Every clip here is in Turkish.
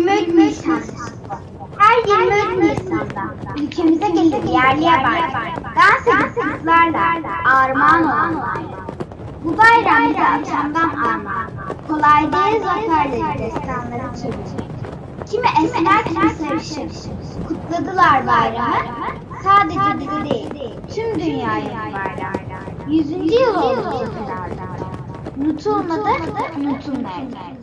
23 Nisan. Her 23 Nisan'da ülkemize gelir yerli yabancı dans kızlarla armağan olan bayram. Bu bayram bize akşamdan armağan. Kolay değil zaferleri destanları çevir. Kimi esmer kimi sarışın. Kutladılar bayramı. Sadece bizi değil, tüm dünyayı bayram. Yüzüncü yıl oldu. Unutulmadı, unutulmadı.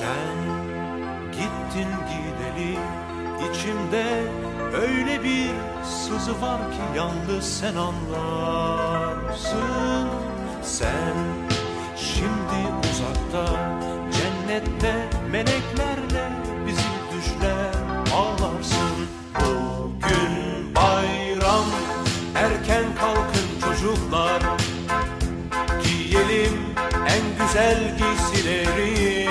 Sen gittin gideli içimde öyle bir sızı var ki yalnız sen anlarsın. Sen şimdi uzakta cennette meleklerle bizi düşler ağlarsın. Bugün bayram erken kalkın çocuklar. Giyelim en güzel giysileri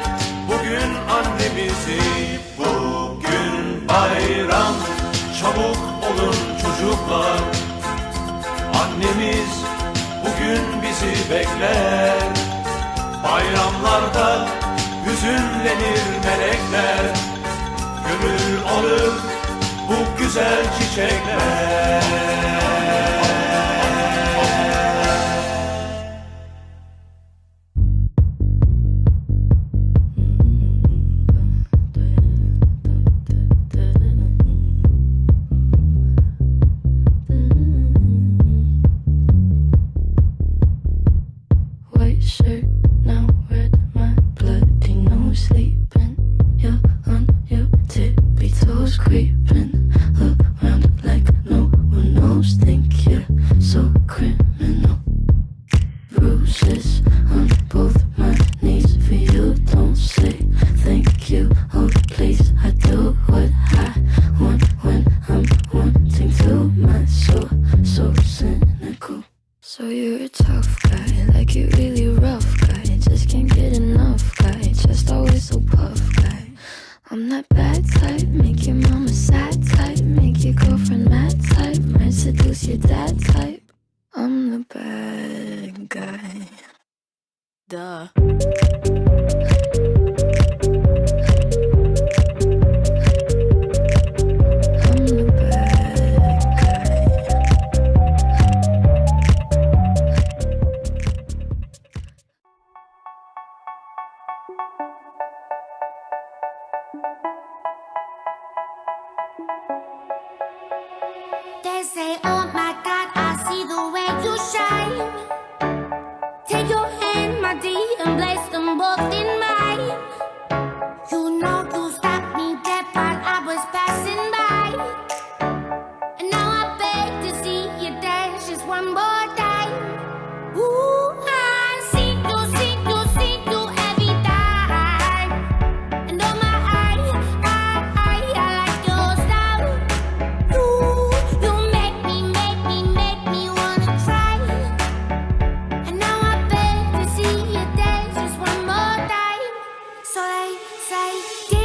bugün annemizi Bugün bayram. Çabuk olun çocuklar. Annemiz bugün bizi bekler. Bayramlarda hüzünlenir melekler. Gönül alır bu güzel çiçekler sleeping. You're on your tippy toes, creeping around like no one knows. Think you're so criminal. Bruises on both I'm that bad type, make your mama sad type, make your girlfriend mad type, might seduce your dad type. I'm the bad guy. Duh. しゃい。sight.